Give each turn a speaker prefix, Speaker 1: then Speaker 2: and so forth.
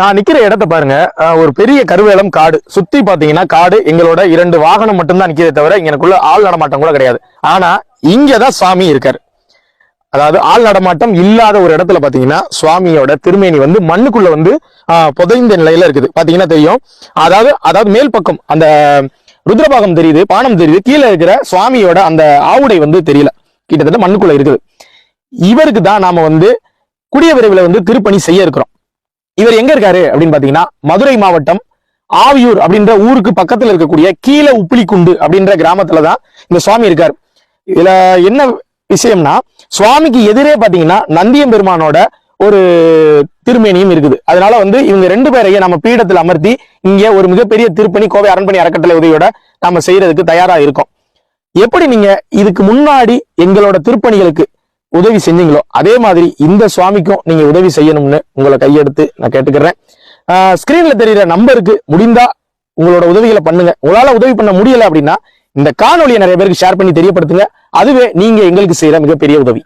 Speaker 1: நான் நிக்கிற இடத்த பாருங்க. ஒரு பெரிய கருவேலம் காடு. சுத்தி பாத்தீங்கன்னா காடு எங்களோட இரண்டு வாகனம் மட்டும்தான் நிக்கிறதே தவிர இங்க எனக்குள்ள ஆள் நடமாட்டம் கூட கிடையாது. ஆனா இங்கதான் சுவாமி இருக்காரு. அதாவது ஆள் நடமாட்டம் இல்லாத ஒரு இடத்துல பாத்தீங்கன்னா சுவாமியோட திருமேனி வந்து மண்ணுக்குள்ள வந்து புதைந்த நிலையில இருக்குது. பாத்தீங்கன்னா தெரியும். அதாவது அதாவது மேல் பக்கம் அந்த ருத்ரபாகம் தெரியுது பானம் தெரியுது கீழே இருக்கிற சுவாமியோட அந்த ஆவுடை வந்து தெரியல. கிட்டத்தட்ட மண்ணுக்குள்ள இருக்குது. இவருக்கு தான் நாம வந்து கூடிய விரைவில் வந்து திருப்பணி செய்ய இருக்கிறோம். இவர் எங்க இருக்காரு அப்படின்னு பாத்தீங்கன்னா மதுரை மாவட்டம் ஆவியூர் அப்படின்ற ஊருக்கு பக்கத்துல இருக்கக்கூடிய கீழே உப்பிலிக்குண்டு அப்படின்ற கிராமத்துல தான் இந்த சுவாமி இருக்காரு. இதுல என்ன விஷயம்னா சுவாமிக்கு எதிரே பாத்தீங்கன்னா நந்தியம் பெருமானோட ஒரு திருமேனியும் இருக்குது. அதனால வந்து இவங்க ரெண்டு பேரையும் நம்ம பீடத்தில் அமர்த்தி இங்க ஒரு மிகப்பெரிய திருப்பணி கோவை அரண்மனை அறக்கட்டளை உதவியோட நம்ம செய்யறதுக்கு தயாரா இருக்கோம். எப்படி நீங்க இதுக்கு முன்னாடி எங்களோட திருப்பணிகளுக்கு உதவி செஞ்சீங்களோ அதே மாதிரி இந்த சுவாமிக்கும் நீங்க உதவி செய்யணும்னு உங்களை கையெடுத்து நான் கேட்டுக்கிறேன். ஸ்கிரீன்ல தெரியுற நம்பருக்கு முடிந்தா உங்களோட உதவிகளை பண்ணுங்க. உங்களால உதவி பண்ண முடியல அப்படின்னா இந்த காணொலியை நிறைய பேருக்கு ஷேர் பண்ணி தெரியப்படுத்துங்க. அதுவே நீங்க எங்களுக்கு செய்யற மிகப்பெரிய உதவி.